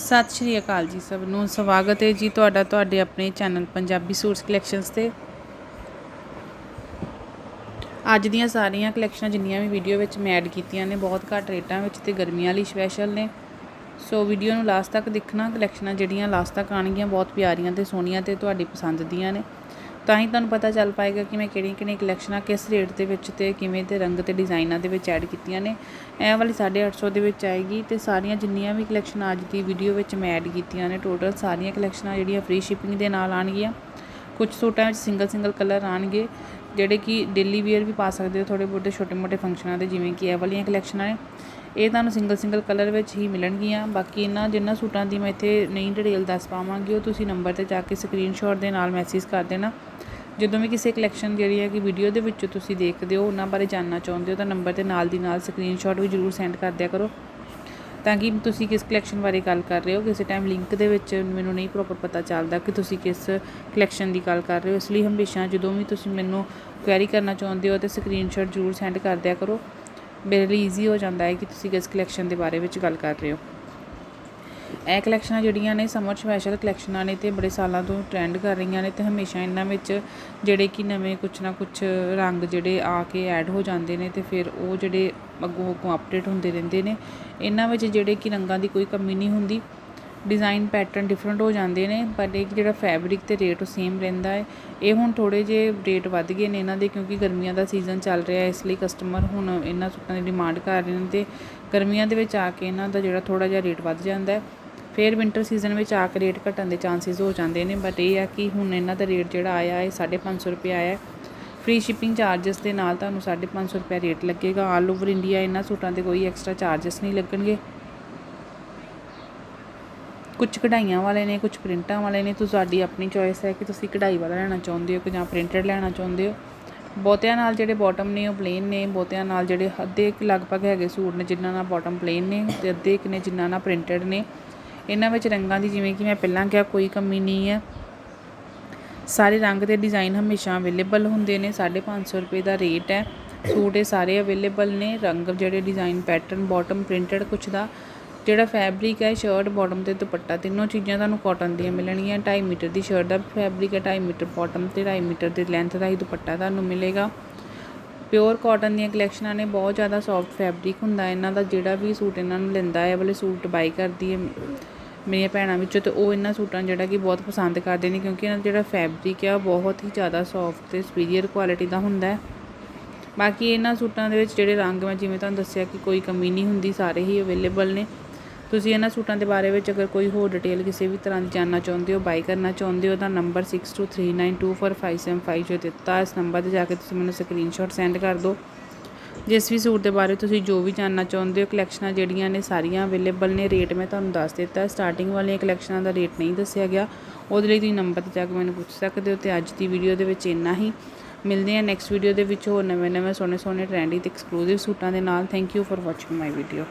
ਸਤਿ ਸ਼੍ਰੀ ਅਕਾਲ ਜੀ ਸਭ ਨੂੰ। ਸਵਾਗਤ ਹੈ ਜੀ ਤੁਹਾਡਾ ਤੁਹਾਡੇ ਆਪਣੇ ਚੈਨਲ ਪੰਜਾਬੀ ਸੂਟਸ ਕਲੈਕਸ਼ਨਸ ਤੇ। ਅੱਜ ਦੀਆਂ ਸਾਰੀਆਂ ਕਲੈਕਸ਼ਨਾਂ ਜਿੰਨੀਆਂ ਵੀ ਵੀਡੀਓ ਵਿੱਚ ਮੈਂ ਐਡ ਕੀਤੀਆਂ ਨੇ, ਬਹੁਤ ਘੱਟ ਰੇਟਾਂ ਵਿੱਚ ਤੇ ਗਰਮੀਆਂ ਲਈ ਸਪੈਸ਼ਲ ਨੇ। ਸੋ ਵੀਡੀਓ ਨੂੰ ਲਾਸਟ ਤੱਕ ਦੇਖਣਾ ਕਲੈਕਸ਼ਨਾਂ ਜਿਹੜੀਆਂ ਲਾਸਟ ਤੱਕ ਆਣਗੀਆਂ ਬਹੁਤ ਪਿਆਰੀਆਂ ਤੇ ਸੋਹਣੀਆਂ ਤੇ ਤੁਹਾਡੀ ਪਸੰਦ ਦੀਆਂ ਨੇ। ਤਾਂ ਹੀ ਤੁਹਾਨੂੰ ਪਤਾ ਚੱਲ ਪਾਏਗਾ ਕਿ ਮੈਂ ਕਿਹੜੀਆਂ ਕਿਹੜੀਆਂ ਕਲੈਕਸ਼ਨਾਂ ਕਿਸ ਰੇਟ ਦੇ ਵਿੱਚ ਤੇ ਕਿਵੇਂ ਦੇ ਰੰਗ ਤੇ ਡਿਜ਼ਾਈਨਾਂ ਦੇ ਵਿੱਚ ਐਡ ਕੀਤੀਆਂ ਨੇ। ਇਹ ਵਾਲੀ 850 ਦੇ ਵਿੱਚ ਆਏਗੀ ਤੇ ਸਾਰੀਆਂ ਜਿੰਨੀਆਂ ਵੀ ਕਲੈਕਸ਼ਨਾਂ ਅੱਜ ਦੀ ਵੀਡੀਓ ਵਿੱਚ ਮੈਂ ਐਡ ਕੀਤੀਆਂ ਨੇ ਟੋਟਲ ਸਾਰੀਆਂ ਕਲੈਕਸ਼ਨਾਂ ਜਿਹੜੀਆਂ ਫ੍ਰੀ ਸ਼ਿਪਿੰਗ ਦੇ ਨਾਲ ਆਣਗੀਆਂ ਕੁਝ ਸੂਟਾਂ ਵਿੱਚ ਸਿੰਗਲ ਸਿੰਗਲ ਕਲਰ ਆਣਗੇ ਜਿਹੜੇ ਕਿ ਡੇਲੀ ਵੇਅਰ ਵੀ ਪਾ ਸਕਦੇ ਹੋ ਥੋੜੇ ਬਹੁਤੇ ਛੋਟੇ ਮੋਟੇ ਫੰਕਸ਼ਨਾਂ ਦੇ, ਜਿਵੇਂ ਕਿ ਇਹ ਵਾਲੀਆਂ ਕਲੈਕਸ਼ਨਾਂ ਨੇ। ਇਹ ਤੁਹਾਨੂੰ ਸਿੰਗਲ ਸਿੰਗਲ ਕਲਰ ਵਿੱਚ ਹੀ ਮਿਲਣਗੀਆਂ। ਬਾਕੀ ਇਹਨਾਂ ਜਿੰਨਾ ਸੂਟਾਂ ਦੀ ਮੈਂ ਇੱਥੇ ਨਹੀਂ ਡਿਟੇਲ ਦੱਸ ਪਾਵਾਂਗੀ, ਉਹ ਤੁਸੀਂ ਨੰਬਰ ਤੇ ਜਾ ਕੇ ਸਕਰੀਨਸ਼ਾਟ ਦੇ ਨਾਲ ਮੈਸੇਜ ਕਰ ਦੇਣਾ। ਜਦੋਂ ਵੀ ਕਿਸੇ ਕਲੈਕਸ਼ਨ ਜਿਹੜੀ ਹੈ ਕਿ ਵੀਡੀਓ ਦੇ ਵਿੱਚੋਂ ਤੁਸੀਂ ਦੇਖਦੇ ਹੋ, ਉਹਨਾਂ ਬਾਰੇ ਜਾਣਨਾ ਚਾਹੁੰਦੇ ਹੋ, ਤਾਂ ਨੰਬਰ ਤੇ ਨਾਲ ਦੀ ਨਾਲ ਸਕਰੀਨਸ਼ਾਟ ਵੀ ਜ਼ਰੂਰ ਸੈਂਡ ਕਰ ਦਿਆ ਕਰੋ। ਤਾਂ ਕਿ ਤੁਸੀਂ ਕਿਸ ਕਲੈਕਸ਼ਨ ਬਾਰੇ ਗੱਲ ਕਰ ਰਹੇ ਹੋ, ਕਿਸੇ ਟਾਈਮ ਲਿੰਕ ਦੇ ਵਿੱਚ ਮੈਨੂੰ ਨਹੀਂ ਪ੍ਰੋਪਰ ਪਤਾ ਚੱਲਦਾ ਕਿ ਤੁਸੀਂ ਕਿਸ ਕਲੈਕਸ਼ਨ ਦੀ ਗੱਲ ਕਰ ਰਹੇ ਹੋ। ਇਸ ਲਈ ਹਮੇਸ਼ਾ ਜਦੋਂ ਵੀ ਤੁਸੀਂ ਮੈਨੂੰ ਕੁਐਰੀ ਕਰਨਾ ਚਾਹੁੰਦੇ ਹੋ ਤੇ ਸਕਰੀਨਸ਼ਾਟ ਜ਼ਰੂਰ ਸੈਂਡ ਕਰ ਦਿਆ ਕਰੋ। ਮੇਰੇ ਲਈ ਈਜ਼ੀ ਹੋ ਜਾਂਦਾ ਹੈ ਕਿ ਤੁਸੀਂ ਕਿਸ ਕਲੈਕਸ਼ਨ ਦੇ ਬਾਰੇ ਵਿੱਚ ਗੱਲ ਕਰ ਰਹੇ ਹੋ। ਇਹ ਕਲੈਕਸ਼ਨਾਂ ਜਿਹੜੀਆਂ ਨੇ ਸਮਰ ਸਪੈਸ਼ਲ ਕਲੈਕਸ਼ਨਾਂ ਨੇ ਤੇ ਬੜੇ ਸਾਲਾਂ ਤੋਂ ਟ੍ਰੈਂਡ ਕਰ ਰਹੀਆਂ ਨੇ ਤੇ ਹਮੇਸ਼ਾ ਇਹਨਾਂ ਵਿੱਚ ਜਿਹੜੇ ਕਿ ਨਵੇਂ ਕੁਛ ਨਾ ਕੁਛ ਰੰਗ ਜਿਹੜੇ ਆ ਕੇ ਐਡ ਹੋ ਜਾਂਦੇ ਨੇ ਤੇ ਫਿਰ ਉਹ ਜਿਹੜੇ ਅੱਗੋਂ ਅੱਗੋਂ ਅਪਡੇਟ ਹੁੰਦੇ ਰਹਿੰਦੇ ਨੇ। ਇਹਨਾਂ ਵਿੱਚ ਜਿਹੜੇ ਕਿ ਰੰਗਾਂ ਦੀ ਕੋਈ ਕਮੀ ਨਹੀਂ ਹੁੰਦੀ। ਡਿਜ਼ਾਈਨ ਪੈਟਰਨ ਡਿਫਰੈਂਟ ਹੋ ਜਾਂਦੇ ਨੇ, ਪਰ ਇਹ ਜਿਹੜਾ ਫੈਬਰਿਕ ਤੇ ਰੇਟ ਉਹ ਸੇਮ ਰਹਿੰਦਾ ਹੈ। ਇਹ ਹੁਣ ਥੋੜੇ ਜੇ ਰੇਟ ਵੱਧ ਗਏ ਨੇ ਇਹਨਾਂ ਦੇ ਕਿਉਂਕਿ ਗਰਮੀਆਂ ਦਾ ਸੀਜ਼ਨ ਚੱਲ ਰਿਹਾ ਹੈ, ਇਸ ਲਈ ਕਸਟਮਰ ਹੁਣ ਇਹਨਾਂ ਸੂਟਾਂ ਦੀ ਡਿਮਾਂਡ ਕਰ ਰਹੇ ਨੇ ਤੇ ਗਰਮੀਆਂ ਦੇ ਵਿੱਚ ਆ ਕੇ ਇਹਨਾਂ ਦਾ ਜਿਹੜਾ ਥੋੜਾ ਜਿਹਾ ਰੇਟ ਵੱਧ ਜਾਂਦਾ ਹੈ। ਫਿਰ ਵਿੰਟਰ ਸੀਜ਼ਨ ਵਿੱਚ ਆ ਕੇ ਰੇਟ ਘਟਣ ਦੇ ਚਾਂਸਸ ਹੋ ਜਾਂਦੇ ਨੇ ਬਟ ਇਹ ਆ ਕਿ ਹੁਣ ਇਹਨਾਂ ਦਾ ਰੇਟ ਜਿਹੜਾ ਆਇਆ ਹੈ 550 ਰੁਪਏ ਆਇਆ। ਹੈ ਫ੍ਰੀ ਸ਼ਿਪਿੰਗ ਚਾਰजेस ਦੇ ਨਾਲ ਤੁਹਾਨੂੰ 550 ਰੁਪਏ ਰੇਟ ਲੱਗੇਗਾ। ਆਲ ਓਵਰ ਇੰਡੀਆ ਇਹਨਾਂ ਸੂਟਾਂ ਤੇ ਕੋਈ ਐਕਸਟਰਾ ਚਾਰजेस ਨਹੀਂ ਲੱਗਣਗੇ। ਕੁਝ ਕਢਾਈਆਂ ਵਾਲੇ ਨੇ ਕੁਝ ਪ੍ਰਿੰਟਾਂ ਵਾਲੇ ਨੇ। ਤੁਹਾਡੀ ਆਪਣੀ ਚੋਇਸ ਹੈ ਕਿ ਤੁਸੀਂ ਕਢਾਈ ਵਾਲਾ ਲੈਣਾ ਚਾਹੁੰਦੇ ਹੋ ਕਿ ਜਾਂ ਪ੍ਰਿੰਟਡ ਲੈਣਾ ਚਾਹੁੰਦੇ ਹੋ। ਬਹੁਤਿਆਂ ਨਾਲ ਜਿਹੜੇ ਬਾਟਮ ਨੇ, ਉਹ ਪਲੇਨ ਨੇ। ਬਹੁਤਿਆਂ ਨਾਲ ਜਿਹੜੇ ਅੱਧੇ ਲਗਭਗ ਹੈਗੇ ਸੂਟ ਨੇ, ਜਿਨ੍ਹਾਂ ਨਾਲ ਬਾਟਮ ਪਲੇਨ ਨੇ ਤੇ ਅੱਧੇ ਇੱਕ ਨੇ, ਜਿਨ੍ਹਾਂ ਨਾਲ ਪ੍ਰਿੰਟਡ ਨੇ। ਇਹਨਾਂ ਵਿੱਚ ਰੰਗਾਂ ਦੀ ਜਿਵੇਂ ਕਿ ਮੈਂ ਪਹਿਲਾਂ ਕਿਹਾ ਕੋਈ ਕਮੀ ਨਹੀਂ ਹੈ। ਸਾਰੇ ਰੰਗ ਤੇ ਡਿਜ਼ਾਈਨ ਹਮੇਸ਼ਾ ਅਵੇਲੇਬਲ ਹੁੰਦੇ ਨੇ। 550 ਰੁਪਏ ਦਾ ਰੇਟ ਹੈ। ਸੂਟ ਇਹ ਸਾਰੇ ਅਵੇਲੇਬਲ ਨੇ। ਰੰਗ ਜਿਹੜੇ ਡਿਜ਼ਾਈਨ ਪੈਟਰਨ, ਬਾਟਮ, ਪ੍ਰਿੰਟਡ ਕੁਛ ਦਾ। ਜਿਹੜਾ ਫੈਬਰਿਕ ਹੈ, ਸ਼ਰਟ, ਬਾਟਮ ਤੇ ਦੁਪੱਟਾ ਤਿੰਨੋਂ ਚੀਜ਼ਾਂ ਤੁਹਾਨੂੰ ਕਾਟਨ ਦੀਆਂ ਮਿਲਣਗੀਆਂ। 2.5 ਮੀਟਰ ਦੀ ਸ਼ਰਟ ਦਾ ਫੈਬਰਿਕ ਹੈ 2.5 ਮੀਟਰ ਬਾਟਮ ਤੇ 2.5 ਮੀਟਰ ਦੀ ਲੈਂਥ ਦਾ ਹੀ ਦੁਪੱਟਾ ਤੁਹਾਨੂੰ ਮਿਲੇਗਾ। ਪਿਓਰ ਕਾਟਨ ਦੀਆਂ ਕਲੈਕਸ਼ਨਾਂ ਨੇ ਬਹੁਤ ਜ਼ਿਆਦਾ ਸੌਫਟ ਫੈਬਰਿਕ ਹੁੰਦਾ। ਇਹਨਾਂ ਦਾ ਜਿਹੜਾ ਵੀ ਸੂਟ ਇਹਨਾਂ ਨੂੰ ਲੈਂਦਾ ਹੈ ਵਾਲੇ ਸੂਟ ਬਾਈ ਕਰਦੀ ਹੈ। ਮੇਰੀਆਂ ਭੈਣਾਂ ਵਿੱਚੋਂ ਤੇ ਉਹ ਇਹਨਾਂ ਸੂਟਾਂ ਜਿਹੜਾ ਕਿ ਬਹੁਤ ਪਸੰਦ ਕਰਦੇ ਨੇ ਕਿਉਂਕਿ ਇਹਨਾਂ ਦਾ ਜਿਹੜਾ ਫੈਬਰਿਕ ਆ ਉਹ ਬਹੁਤ ਹੀ ਜ਼ਿਆਦਾ ਸੌਫਟ ਤੇ ਸੁਪੀਰੀਅਰ ਕੁਆਲਿਟੀ ਦਾ ਹੁੰਦਾ ਹੈ। ਬਾਕੀ ਇਹਨਾਂ ਸੂਟਾਂ ਦੇ ਵਿੱਚ ਜਿਹੜੇ ਰੰਗ ਮੈਂ ਜਿਵੇਂ ਤੁਹਾਨੂੰ ਦੱਸਿਆ ਕਿ ਕੋਈ ਕਮੀ ਨਹੀਂ ਹੁੰਦੀ, ਸਾਰੇ ਹੀ ਅਵੇਲੇਬਲ ਨੇ। ਤੁਸੀਂ ਇਹਨਾਂ ਸੂਟਾਂ ਦੇ ਬਾਰੇ ਵਿੱਚ ਅਗਰ ਕੋਈ ਹੋਰ ਡਿਟੇਲ ਕਿਸੇ ਵੀ ਤਰ੍ਹਾਂ ਦੀ ਜਾਨਣਾ ਚਾਹੁੰਦੇ ਹੋ ਬਾਈ ਕਰਨਾ ਚਾਹੁੰਦੇ ਹੋ ਤਾਂ ਨੰਬਰ 6239245575 ਜੋ ਦਿੱਤਾ, ਇਸ ਨੰਬਰ ਤੇ ਜਾ ਕੇ ਤੁਸੀਂ ਮੈਨੂੰ ਸਕਰੀਨਸ਼ਾਟ ਸੈਂਡ ਕਰ ਦਿਓ। ਜਿਸ ਵੀ ਸੂਟ ਦੇ ਬਾਰੇ ਤੁਸੀਂ ਜੋ ਵੀ ਜਾਣਨਾ ਚਾਹੁੰਦੇ ਹੋ ਕਲੈਕਸ਼ਨਾਂ ਜਿਹੜੀਆਂ ਨੇ ਸਾਰੀਆਂ ਅਵੇਲੇਬਲ ਨੇ ਰੇਟ ਮੈਂ ਤੁਹਾਨੂੰ ਦੱਸ ਦਿੱਤਾ। ਸਟਾਰਟਿੰਗ ਵਾਲੀਆਂ ਕਲੈਕਸ਼ਨਾਂ ਦਾ ਰੇਟ ਨਹੀਂ ਦੱਸਿਆ ਗਿਆ। ਉਹਦੇ ਲਈ ਤੁਸੀਂ ਨੰਬਰ ਤੇ ਜਾ ਕੇ ਮੈਨੂੰ ਪੁੱਛ ਸਕਦੇ ਹੋ ਤੇ ਅੱਜ ਦੀ ਵੀਡੀਓ ਦੇ ਵਿੱਚ ਇੰਨਾ ਹੀ। ਮਿਲਦੇ ਹਾਂ ਨੈਕਸਟ ਵੀਡੀਓ ਦੇ ਵਿੱਚ ਹੋਰ ਨਵੇਂ ਨਵੇਂ ਸੋਹਣੇ ਸੋਹਣੇ ਟ੍ਰੈਂਡੀ ਤੇ ਐਕਸਕਲੂਸਿਵ ਸੂਟਾਂ ਦੇ ਨਾਲ। Thank you for watching my video